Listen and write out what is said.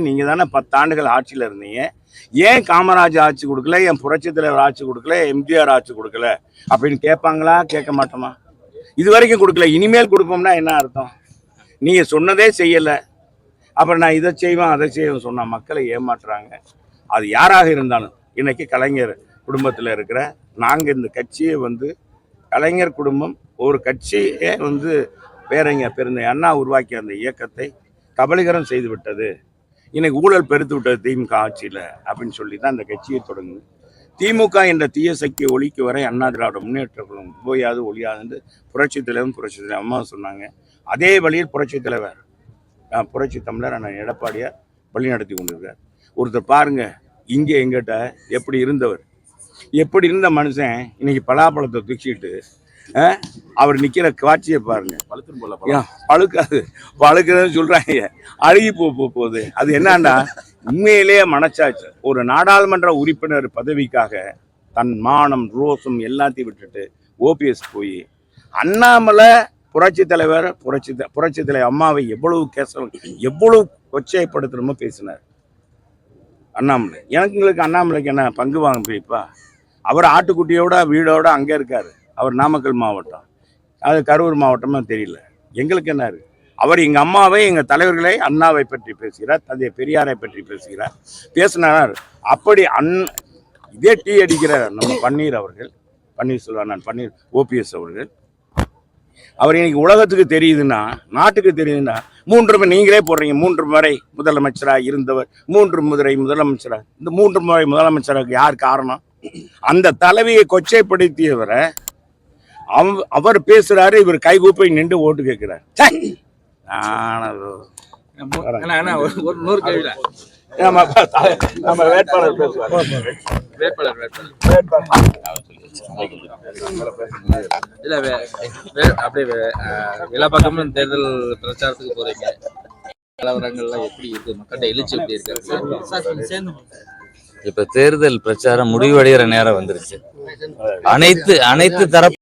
நீங்கள் தானே பத்தாண்டுகள் ஆட்சியில் இருந்தீங்க. ஏன் காமராஜ் ஆட்சி கொடுக்கல? என் புரட்சி தலைவர் ஆட்சி கொடுக்கல? எம்ஜிஆர் ஆட்சி கொடுக்கல? அப்படின்னு கேட்பாங்களா? கேட்க மாட்டோமா? இது வரைக்கும் கொடுக்கல. இனிமேல் கொடுப்போம்னா என்ன அர்த்தம்? நீங்கள் சொன்னதே செய்யலை. அப்புறம் நான் இதை செய்வேன் அதை செய்வேன் சொன்ன மக்களை ஏமாற்றுறாங்க அது யாராக இருந்தாலும் இன்றைக்கி கலைஞர் குடும்பத்தில் இருக்கிற நாங்கள் இந்த கட்சியை வந்து கலைஞர் குடும்பம் ஒரு கட்சியே வந்து பேரங்க பெருந்த அண்ணா உருவாக்கிய அந்த இயக்கத்தை கபலீகரம் செய்து விட்டது. இன்னைக்கு ஊழல் பெருத்து விட்டது திமுக ஆட்சியில் அப்படின்னு சொல்லி தான் அந்த கட்சியை தொடங்குது. திமுக என்ற தீய சக்தியை ஒழிக்க வரை அண்ணா திராவிட முன்னேற்றங்களும் போயாது ஒழியாதுன்னு புரட்சி தலைவரும் புரட்சி தலைவர் அம்மா சொன்னாங்க. அதே வழியில் புரட்சி தலைவர் புரட்சி தமிழர் அண்ணன் எடப்பாடியார் வழி நடத்தி கொண்டிருக்கார். ஒருத்தர் பாருங்க இங்கே எங்கிட்ட எப்படி இருந்தவர். எப்படி இருந்த மனுஷன் இன்னைக்கு பலாப்பழத்தை தூக்கிட்டு அவர் நிற்கிற காட்சியை பாருங்கள் பழுக்காது. பழுக்குதுன்னு சொல்றாங்க. அழுகி போ போகுது. அது என்னன்னா உண்மையிலேயே மனச்சாச்சு ஒரு நாடாளுமன்ற உறுப்பினர் பதவிக்காக தன் மானம் ரோசம் எல்லாத்தையும் விட்டுட்டு ஓபிஎஸ் போய் அண்ணாமலை புரட்சி தலைவர் புரட்சி புரட்சி தலைவர் அம்மாவை எவ்வளவு கேச எவ்வளவு கொச்சைப்படுத்தணுமோ பேசினார். அண்ணாமலை. எனக்கு எங்களுக்கு அண்ணாமலைக்கு என்ன பங்கு வாங்க போய்ப்பா அவர் ஆட்டுக்குட்டியோட வீடோட அங்கே இருக்கார். அவர் நாமக்கல் மாவட்டம். அது கரூர் மாவட்டமும் தெரியல. எங்களுக்கு என்ன இருக்கு அவர் எங்க அம்மாவை எங்க தலைவர்களை அண்ணாவை பற்றி பேசுகிறார் தந்தை பெரியாரை பற்றி பேசுகிறார் பேசினார்? அப்படி அன் இதே டீ அடிக்கிற நம்ம பன்னீர் அவர்கள் பன்னீர் பன்னீர்செல்வம் நான் பன்னீர் ஓபிஎஸ் அவர்கள். அவர் இன்னைக்கு உலகத்துக்கு தெரியுதுன்னா நாட்டுக்கு தெரியுதுன்னா மூன்று முறை நீங்களே போடுறீங்க மூன்று முறை முதலமைச்சராக இருந்தவர் மூன்று முறை முதலமைச்சராக இந்த மூன்று முறை முதலமைச்சராக யார் காரணம்? அந்த தலைவியை கொச்சைப்படுத்தியவரை அவர் பேசுறாரு இவர் கைகூப்பை நின்று ஓட்டு கேட்கிறார். நம்ம வேட்பாளர் அப்படியே எல்லா பக்கமும் தேர்தல் பிரச்சாரத்துக்கு போறீங்க. நிலவரங்கள்லாம் எப்படி இருக்கு? மக்கள்கிட்ட எழுச்சி எப்படி இருக்கு? இப்ப தேர்தல் பிரச்சாரம் முடிவடைகிற நேரம் வந்துருச்சு. அனைத்து அனைத்து தரப்பு